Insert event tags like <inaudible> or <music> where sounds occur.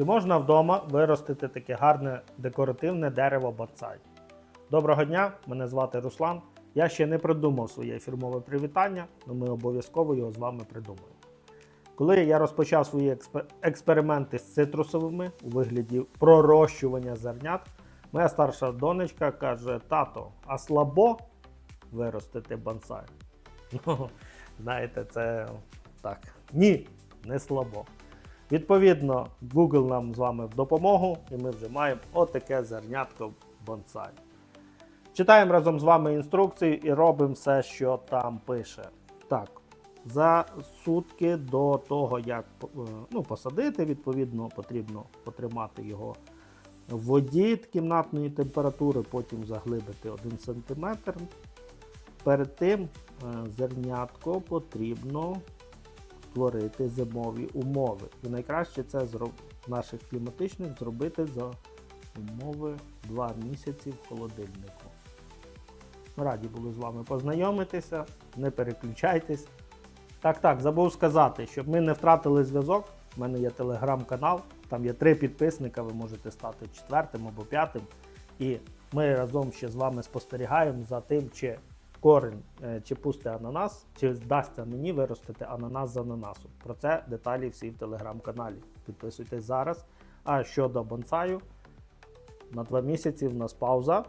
Чи можна вдома виростити таке гарне декоративне дерево бонсай? Доброго дня, мене звати Руслан. Я ще не придумав своє фірмове привітання, але ми обов'язково його з вами придумаємо. Коли я розпочав свої експе- експерименти з цитрусовими у вигляді пророщування зернят, моя старша донечка каже: Тато, а слабо виростити бонсай? <laughs> Ну, знаєте, це так. Ні, не слабо. Відповідно, Google нам з вами в допомогу, і ми вже маємо отаке зернятко бонсай. Читаємо разом з вами інструкцію і робимо все, що там пише. Так, за сутки до того, як е, ну, посадити, відповідно, потрібно потримати його в воді кімнатної температури, потім заглибити 1 см. Перед тим е, зернятко потрібно створити зимові умови. І найкраще це зро- наших кліматичних зробити за умови 2 місяці в холодильнику. Раді були з вами познайомитися, не переключайтесь. Так, так, забув сказати, щоб ми не втратили зв'язок. У мене є телеграм-канал, там є три підписника, ви можете стати четвертим або п'ятим. І ми разом ще з вами спостерігаємо за тим, чи корень, е, чи пусте ананас, чи вдасться мені виростити ананас з ананасу. Про це деталі всі в телеграм-каналі. Підписуйтесь зараз. А щодо бонсаю, на два місяці в нас пауза.